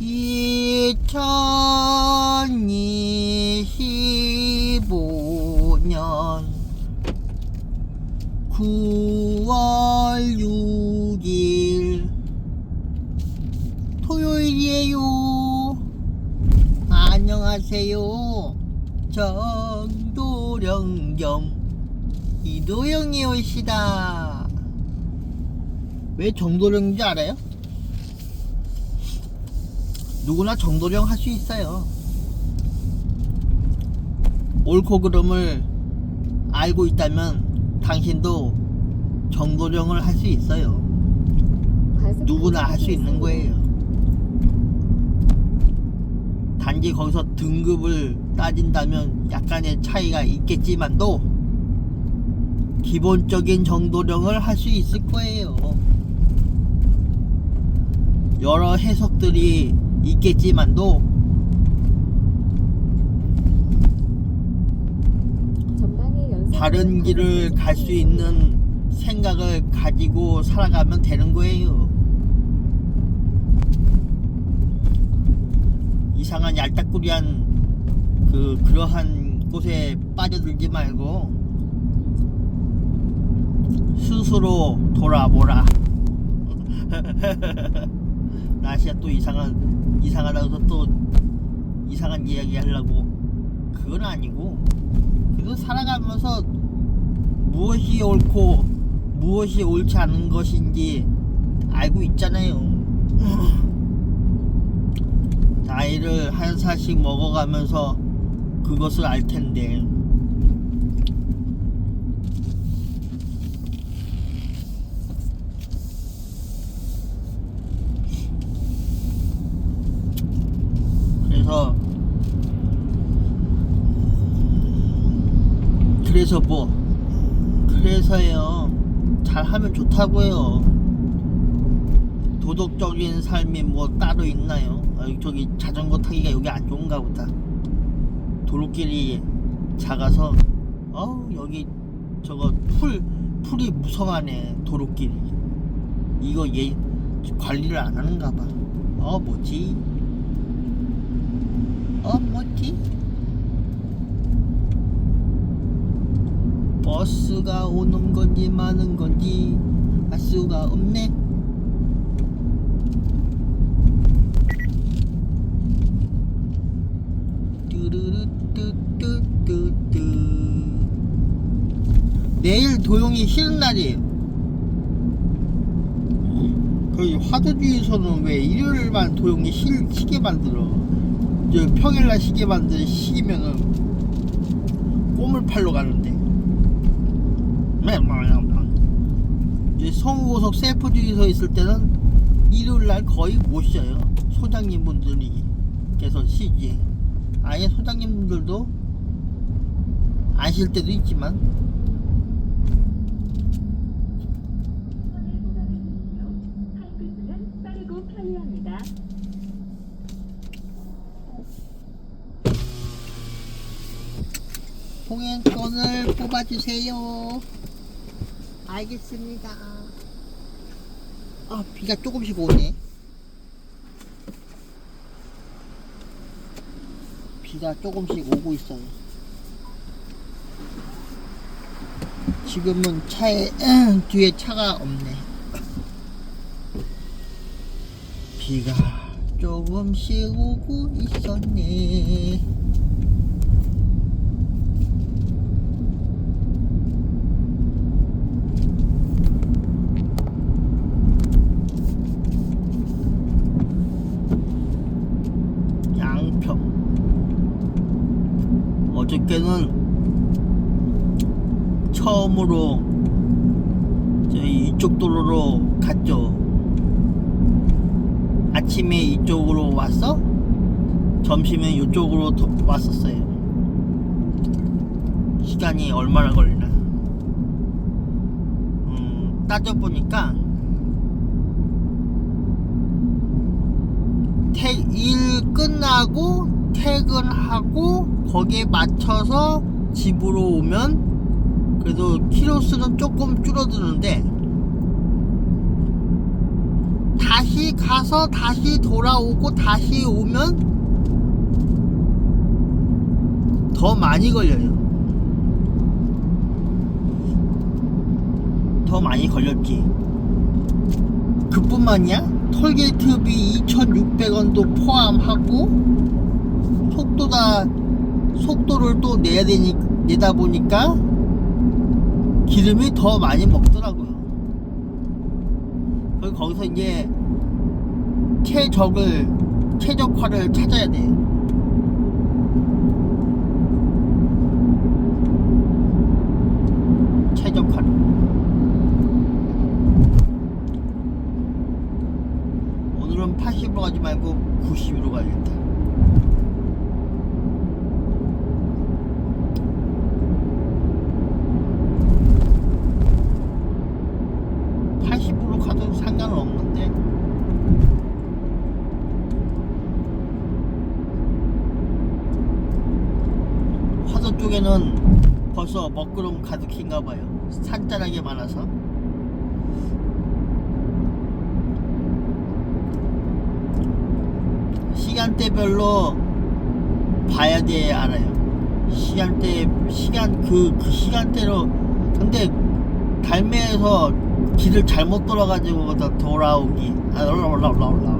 2025년 9월 6일 토요일이에요. 안녕하세요. 정도령 겸 이도영이 오시다. 왜 정도령인지 알아요? 누구나 정도령 할 수 있어요. 옳고 그름을 알고 있다면 당신도 정도령을 할 수 있어요. 누구나 할 수 있는 거예요. 단지 거기서 등급을 따진다면 약간의 차이가 있겠지만도 기본적인 정도령을 할 수 있을 거예요. 여러 해석들이 있겠지만도 다른 길을 갈 수 있는 생각을 가지고 살아가면 되는 거예요. 이상한 얄딱구리한 그 그러한 곳에 빠져들지 말고 스스로 돌아보라. 날씨가 또 이상한 이상하다고 해서 또 이상한 이야기 하려고 그건 아니고 그래도 살아가면서 무엇이 옳고 무엇이 옳지 않은 것인지 알고 있잖아요. 나이를 한 살씩 먹어가면서 그것을 알 텐데. 그래서 그래서 뭐 그래서요. 잘하면 좋다고요. 도덕적인 삶이 뭐 따로 있나요? 아, 저기 자전거 타기가 여기 안 좋은가 보다. 도로길이 작아서 어 여기 저거 풀 풀이 무성하네 도로길이. 이거 얘 관리를 안 하는가 봐 어 뭐지? 어 뭐지 버스가 오는 건지 마는 건지 알 수가 없네. 내일 도용이 쉬는 날이에요. 거기 화도주에서는 왜 일요일만 도용이 쉬, 쉬게 만들어? 저 평일날 쉬게 만든 쉬면은 꼬물 팔러 가는데. 이제 성우고속 셀프 주의소 있을 때는 일요일날 거의 못 쉬어요. 소장님 분들이 계속 쉬지. 아예 소장님 분들도 안쉴 때도 있지만. 통행권을 뽑아주세요. 알겠습니다. 아, 비가 조금씩 오네. 비가 조금씩 오고 있어요. 지금은 차에, 뒤에 차가 없네. 비가 조금씩 오고 있었네. 양평 어저께는 처음으로 저희 이쪽 도로로 갔죠 아침에 이쪽으로 왔어 점심에 이쪽으로 도- 왔었어요. 시간이 얼마나 걸리나. 음, 따져보니까 태, 일 끝나고 퇴근하고 거기에 맞춰서 집으로 오면 그래도 키로수는 조금 줄어드는데 다시 가서 다시 돌아오고 다시 오면 더 많이 걸려요. 더 많이 걸렸지. 그뿐만이야? 톨게이트비 2,600원도 포함하고 속도다 속도를 또 내야 되니 내다 보니까 기름이 더 많이 먹더라고요. 거기서 이제 최적을 최적화를 찾아야 돼. 최적화를. 오늘은 80으로 가지 말고 90으로 가야겠다. 팔0으로 가도 상관은 없는데 화서 쪽에는 벌써 먹구름 가득hin가 봐요. 산자락이 많아서. 시간대별로 봐야 돼 알아요. 시간대 시간 그 그 시간대로 근데 달매에서 길을 잘못 돌아가지고 다 돌아오기 아 올라 올라 올라 올라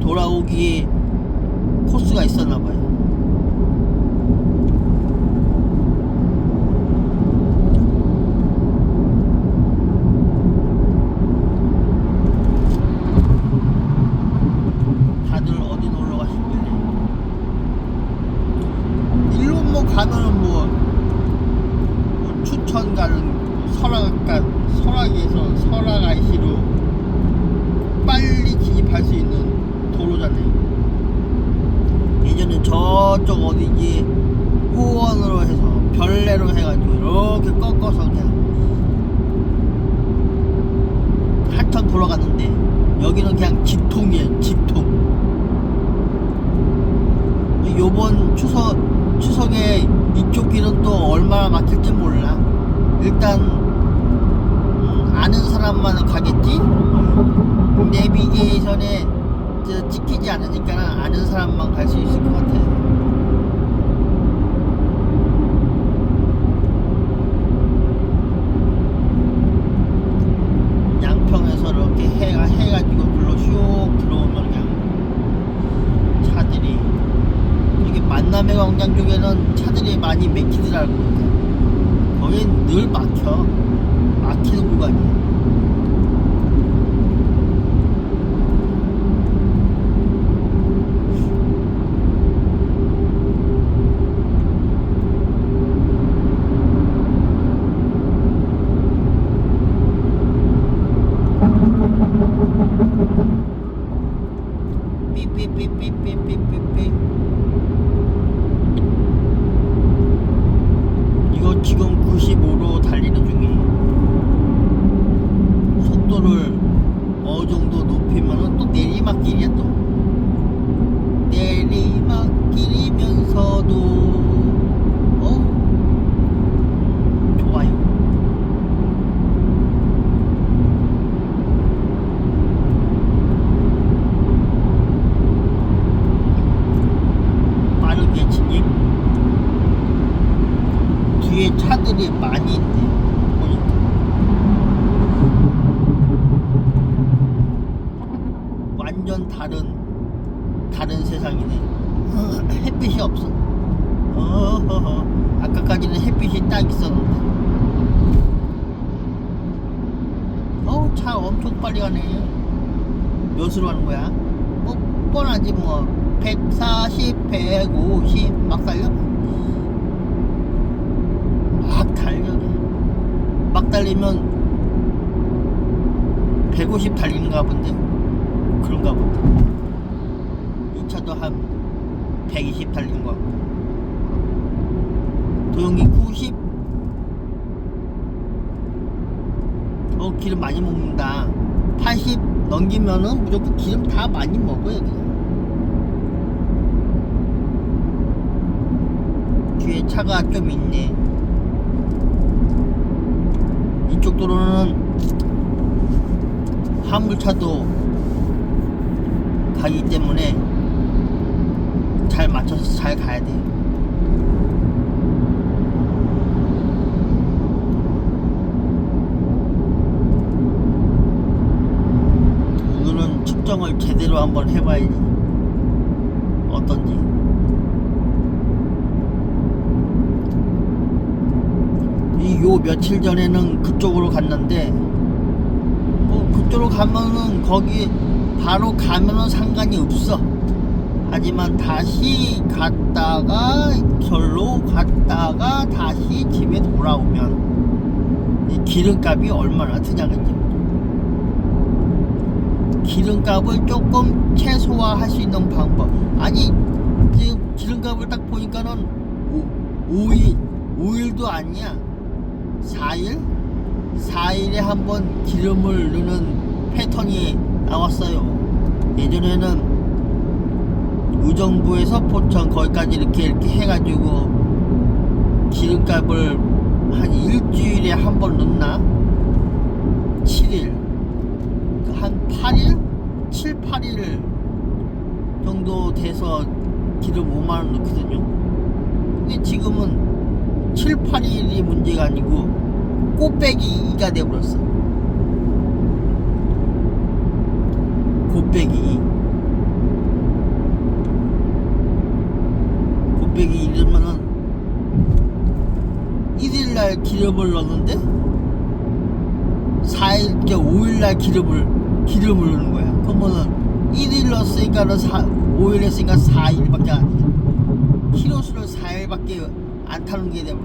돌아오기 코스가 있었나 봐요. 다들 어디 놀러 가시길래 일로 뭐 가면은 뭐, 뭐 추천 가는 설악가 설악에서 설악 IC로 빨리 진입할 수 있는 도로잖아요. 예전에 저쪽 어디지 호원으로 해서 별내로 해가지고 이렇게 꺾어서 그냥 한턴 돌아갔는데 여기는 그냥 직통이에요 직통 요번 추석 추석에 이쪽 길은 또 얼마나 막힐지 몰라. 일단 음, 아는 사람만 가겠지? 내비게이션에 저 찍히지 않으니까 아는 사람만 갈 수 있을 것 같아 양평에서 이렇게 해가 해가지고 글로 슉 들어오면 그냥 차들이 여기 만남의 광장 쪽에는 차들이 많이 막히더라고요. 거긴 늘 막혀. 막히는 구간이야. 삐 Hoşçakalın. 완전 다른 다른 세상이네. 햇빛이 없어. 어허허. 아까까지는 햇빛이 딱 있었는데. 어차 엄청 빨리 가네. 몇으로 가는 거야? 뭐 뻔하지 뭐. 140, 150 막 달려? 막 달려. 막 달리면 150 달리는가 본데 그런가 본데 이 차도 한 120 달리는 거 같고. 도영이 90 어 기름 많이 먹는다. 80 넘기면은 무조건 기름 다 많이 먹어요 그냥. 뒤에 차가 좀 있네. 이쪽 도로는 화물차도 가기 때문에 잘 맞춰서 잘 가야 돼요. 오늘은 측정을 제대로 한번 해봐야지. 어떤지. 이요 며칠 전에는 그쪽으로 갔는데 뭐 그쪽으로 가면은 거기 바로 가면은 상관이 없어. 하지만 다시 갔다가 절로 갔다가 다시 집에 돌아오면 이 기름값이 얼마나 드냐겠지. 기름값을 조금 최소화할 수 있는 방법. 아니 지금 기름값을 딱 보니까는 오, 5일 5일도 아니야. 4일? 4일에 한 번 기름을 넣는 패턴이 나왔어요. 예전에는 의정부에서 포천 거기까지 이렇게 이렇게 해가지고 기름값을 한 일주일에 한 번 넣나? 7일 한 8일? 7, 8일 정도 돼서 기름 5만원 넣거든요 근데 지금은 7, 8일이 문제가 아니고 꽃배기 2가 돼버렸어 곱빼기 2 곱빼기 2면은 1일날 기름을 넣는데 4일, 5일날 기름을 기름을 넣는 거야. 그러면은 1일 넣었으니까는 4, 5일 했으니까 4일밖에 안 돼. 키로수를 4일밖에 안 타는 게 되면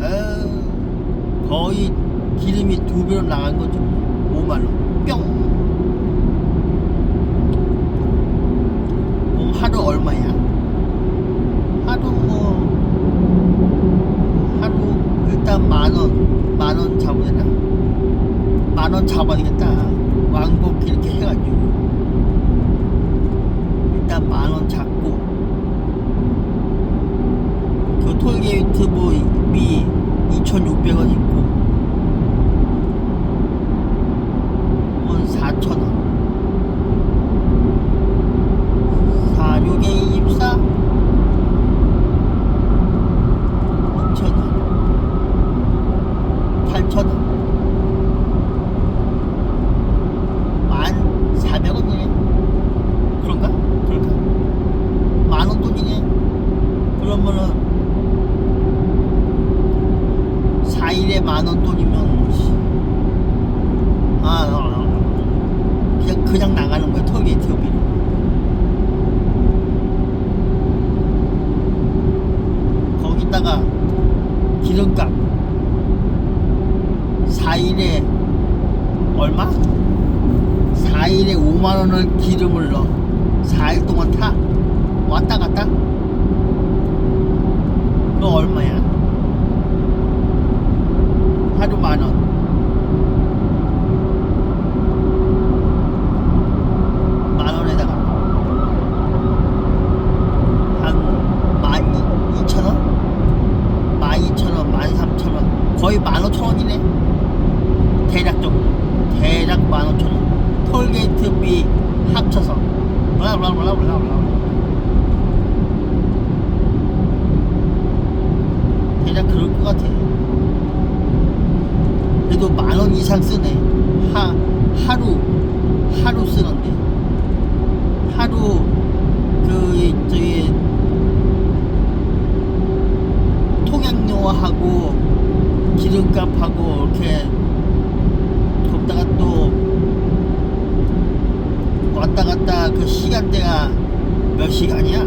에휴, 거의 기름이 두 배로 나간 거죠. 5만 원. 뿅. 그럼 하루 얼마야? 하루 뭐 하루 일단 만 원, 만 원 잡아야 되나? 만 원 잡아야 되겠다. 왕복 이렇게 해가지고 일단 만 원 잡고 그 톨게이트 뭐미 2,600원 있고 원 4,000원 4, 6에 24 2,000원 8,000원 만 400원이네 그런가? 그럴까? 만원 돈이네 그러면은 4일에 만원 돈이면 씨. 아, 어, 어. 그냥 나가는 거야 톨게이트 비로 거기다가 기름값. 4일에 얼마? 4일에 5만원을 기름을 넣어. 4일 동안 타. 왔다 갔다? 너 얼마야? 하루 만원 만원에다가 한만 이천 원? 만 이천 원, 만 삼천 원 거의 만 오천 원이네 대략적으로 대략 만 오천 원 톨게이트비 합쳐서 블라블라블라블라블라 대략 그럴 것 같아 그래도 만 원 이상 쓰네 하, 하루 하루 쓰는데 하루 그 저기 통행료하고 기름값하고 이렇게 거기다가 또 왔다 갔다 그 시간대가 몇 시간이야?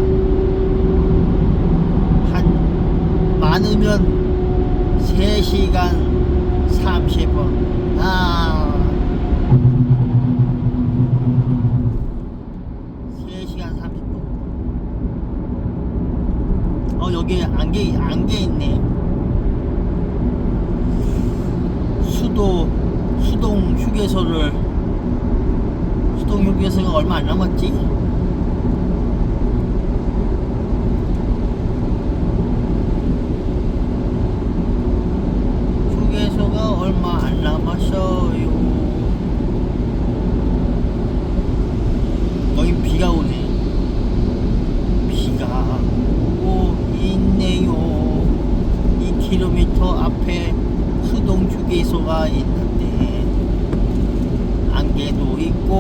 한 많으면 3시간 30분 아 3시간 30분 어 여기 안개 안개 있네 수도 수동 휴게소를 수동 휴게소가 얼마 안 남았지? อีโก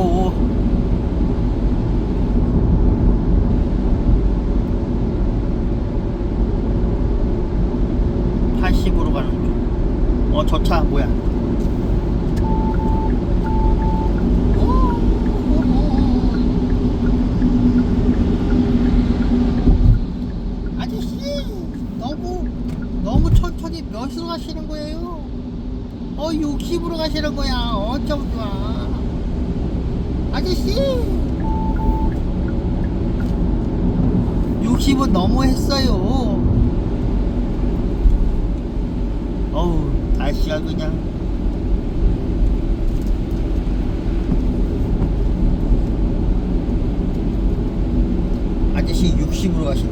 60은 너무 했어요. 어우, 날씨가 그냥. 아저씨 60으로 가시네.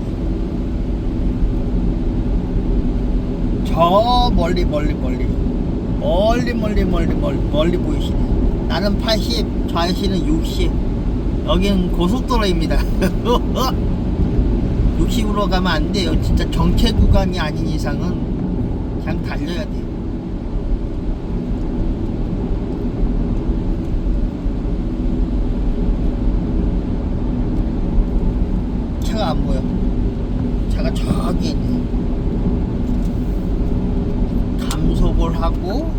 저 멀리, 멀리, 멀리. 멀리, 멀리, 멀리, 멀리, 멀리 보이시네. 나는 80, 좌시는 60. 여긴 고속도로입니다. 60으로 가면 안 돼요. 진짜 정체 구간이 아닌 이상은 그냥 달려야 돼요. 차가 안 보여. 차가 저기 있네. 감속을 하고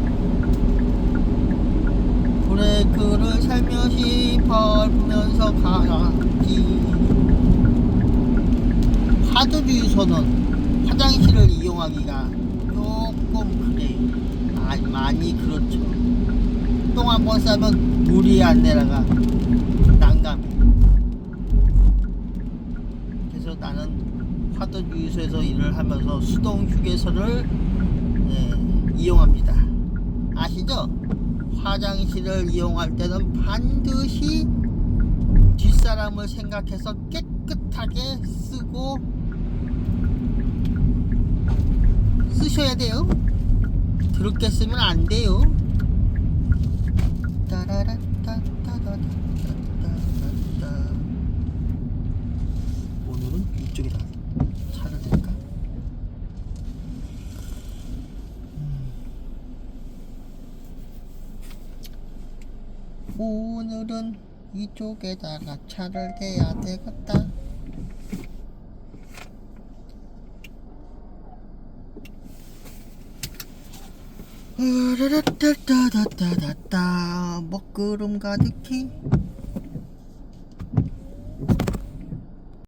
브레이크를 살며시 밟으면서 가야지 하드 주유소는 화장실을 이용하기가 조금 그래요 아, 많이 그렇죠 똥 한 번 싸면 물이 안 내려가 난감해 그래서 나는 화도 주유소에서 일을 하면서 수동 휴게소를 예, 이용합니다. 아시죠? 화장실을 이용할 때는 반드시 뒷사람을 생각해서 깨끗하게 쓰고 쓰셔야 돼요. 그렇게 쓰면 안 돼요. 오늘은 이쪽에다 차를 댈까? 음. 오늘은 이쪽에다가 차를 대야 되겠다. 으르르따따따따따. 먹구름 가득히